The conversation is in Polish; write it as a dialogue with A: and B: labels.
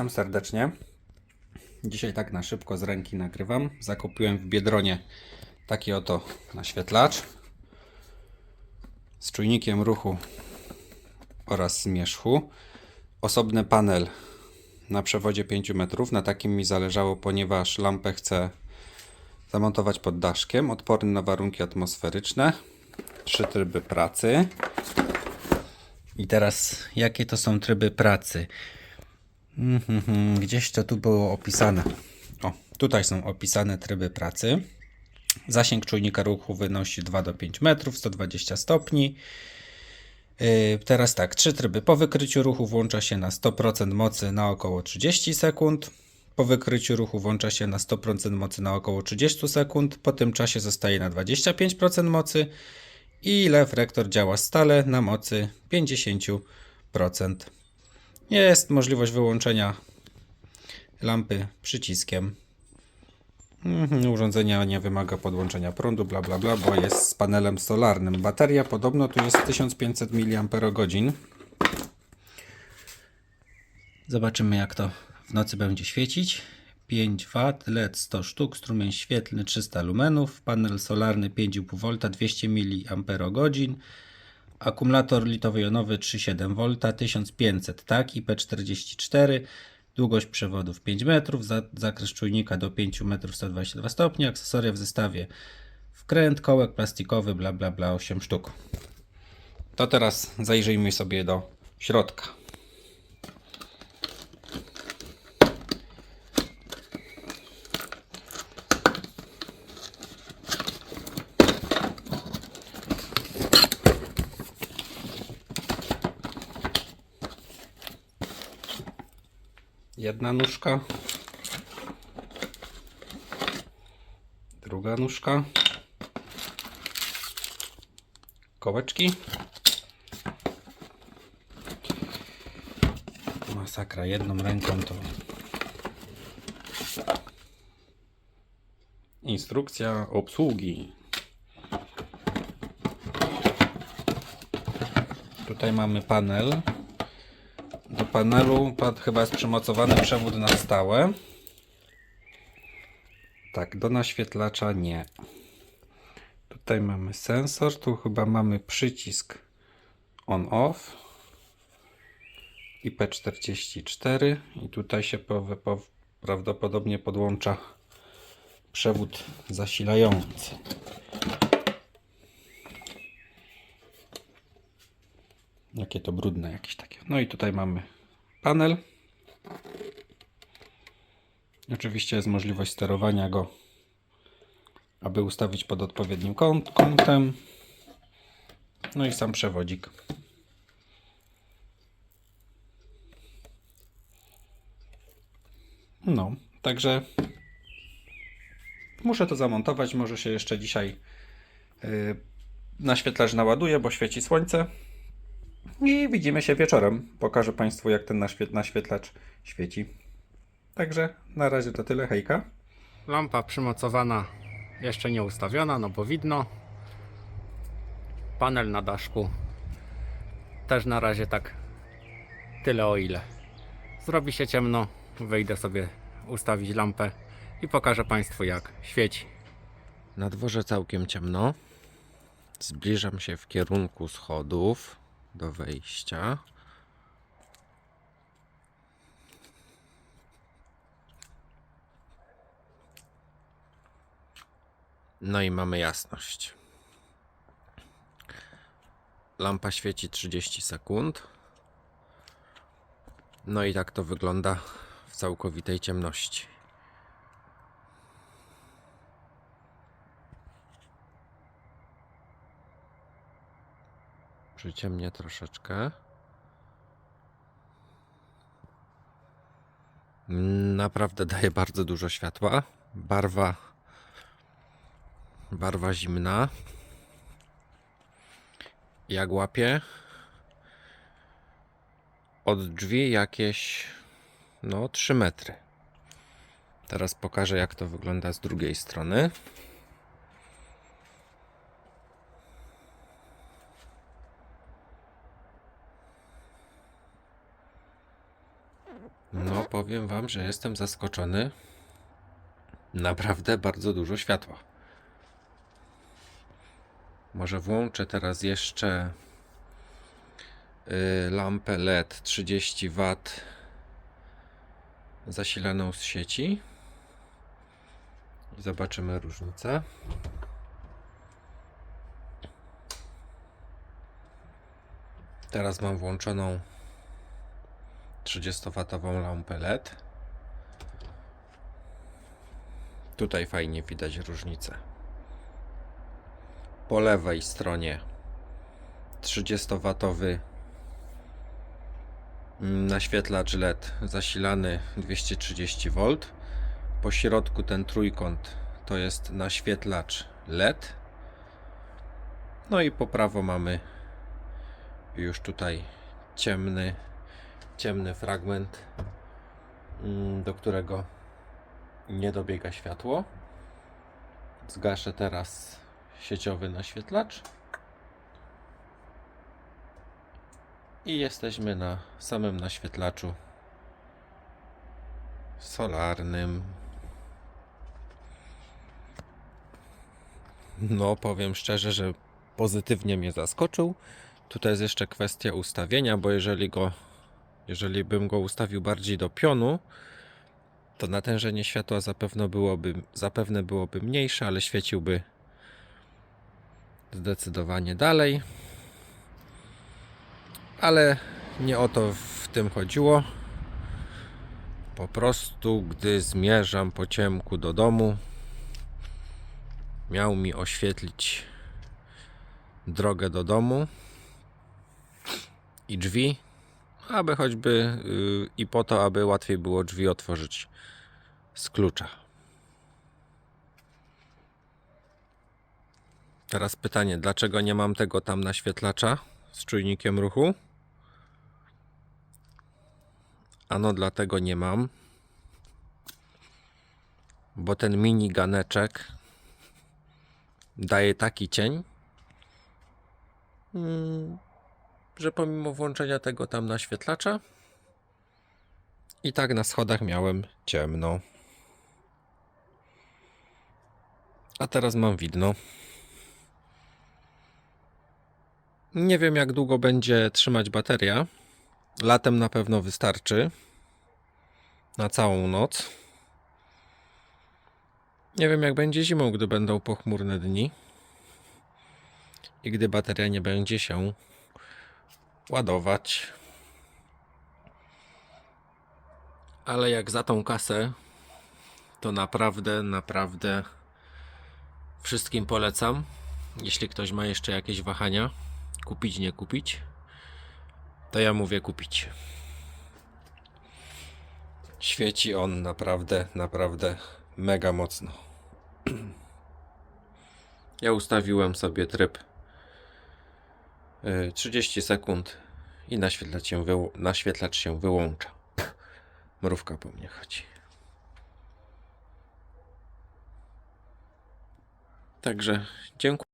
A: Witam serdecznie. Dzisiaj tak na szybko z ręki nagrywam. Zakupiłem w Biedronie taki oto naświetlacz z czujnikiem ruchu oraz zmierzchu. Osobny panel na przewodzie 5 metrów. Na takim mi zależało, ponieważ lampę chcę zamontować pod daszkiem. Odporny na warunki atmosferyczne. Trzy tryby pracy. I teraz, jakie to są tryby pracy? Mhm, Gdzieś to tu było opisane. O, tutaj są opisane tryby pracy. Zasięg czujnika ruchu wynosi 2 do 5 metrów, 120 stopni. Yy, Teraz tak, trzy tryby. Po wykryciu ruchu włącza się na 100% mocy na około 30 sekund. Po wykryciu ruchu włącza się na 100% mocy na około 30 sekund. Po tym czasie zostaje na 25% mocy. I lew rektor działa stale na mocy 50%. Jest możliwość wyłączenia lampy przyciskiem. Mhm, Urządzenie nie wymaga podłączenia prądu, bla bla bla, bo jest z panelem solarnym. Bateria podobno tu jest 1500 mAh. Zobaczymy jak to w nocy będzie świecić. 5 W, LED 100 sztuk, strumień świetlny 300 lumenów, panel solarny 5,5 V 200 mAh, akumulator litowo-jonowy 3,7 V 1500 tak IP44, długość przewodów 5 metrów, za, zakres czujnika do 5 metrów 122 stopni, akcesoria w zestawie wkręt, kołek plastikowy, bla bla bla 8 sztuk. To teraz zajrzyjmy sobie do środka. Jedna nóżka. Druga nóżka. Kołeczki. Masakra, jedną ręką to. Instrukcja obsługi. Tutaj mamy panel. Panelu chyba jest przymocowany przewód na stałe. Tak, do naświetlacza nie. Tutaj mamy sensor, tu chyba mamy przycisk on-off. IP44 i tutaj się po, po, prawdopodobnie podłącza przewód zasilający. Jakie to brudne jakieś takie. No i tutaj mamy panel. Oczywiście jest możliwość sterowania go, aby ustawić pod odpowiednim kąt, kątem. No i sam przewodzik. No, także muszę to zamontować. Może się jeszcze dzisiaj yy, naświetlacz naładuje, bo świeci słońce. I widzimy się wieczorem. Pokażę Państwu, jak ten naświet naświetlacz świeci. Także na razie to tyle. Hejka.
B: Lampa przymocowana, jeszcze nie ustawiona, no bo widno. Panel na daszku. Też na razie tak tyle o ile. Zrobi się ciemno, wyjdę sobie ustawić lampę i pokażę Państwu jak świeci.
C: Na dworze całkiem ciemno. Zbliżam się w kierunku schodów do wejścia. No i mamy jasność. Lampa świeci 30 sekund. No i tak to wygląda w całkowitej ciemności. Przyciemnię troszeczkę. Naprawdę daje bardzo dużo światła. Barwa barwa zimna. Jak łapię od drzwi jakieś no 3 metry. Teraz pokażę jak to wygląda z drugiej strony. No, powiem Wam, że jestem zaskoczony. Naprawdę bardzo dużo światła. Może włączę teraz jeszcze y, lampę LED 30 W zasilaną z sieci i zobaczymy różnicę. Teraz mam włączoną 30W lampę LED. Tutaj fajnie widać różnicę. Po lewej stronie 30W naświetlacz LED zasilany 230V. Po środku ten trójkąt to jest naświetlacz LED. No i po prawo mamy już tutaj ciemny, ciemny fragment, mm, do którego nie dobiega światło. Zgaszę teraz sieciowy naświetlacz. I jesteśmy na samym naświetlaczu solarnym. No, powiem szczerze, że pozytywnie mnie zaskoczył. Tutaj jest jeszcze kwestia ustawienia, bo jeżeli go, jeżeli bym go ustawił bardziej do pionu, to natężenie światła zapewne byłoby, zapewne byłoby mniejsze, ale świeciłby zdecydowanie dalej. Ale nie o to w tym chodziło. Po prostu, gdy zmierzam po ciemku do domu, miał mi oświetlić drogę do domu i drzwi, aby choćby yy, i po to, aby łatwiej było drzwi otworzyć z klucza. Teraz pytanie, dlaczego nie mam tego tam naświetlacza z czujnikiem ruchu? Ano dlatego nie mam, bo ten mini ganeczek daje taki cień, mm, że pomimo włączenia tego tam naświetlacza i tak na schodach miałem ciemno. A teraz mam widno. Nie wiem jak długo będzie trzymać bateria. Latem na pewno wystarczy. Na całą noc. Nie wiem jak będzie zimą, gdy będą pochmurne dni. I gdy bateria nie będzie się ładować. Ale jak za tą kasę, to naprawdę, naprawdę wszystkim polecam. Jeśli ktoś ma jeszcze jakieś wahania, kupić, nie kupić, to ja mówię kupić. Świeci on naprawdę, naprawdę mega mocno. Ja ustawiłem sobie tryb 30 sekund i naświetlacz się, naświetlacz się wyłącza. Mrówka po mnie chodzi. Także dziękuję.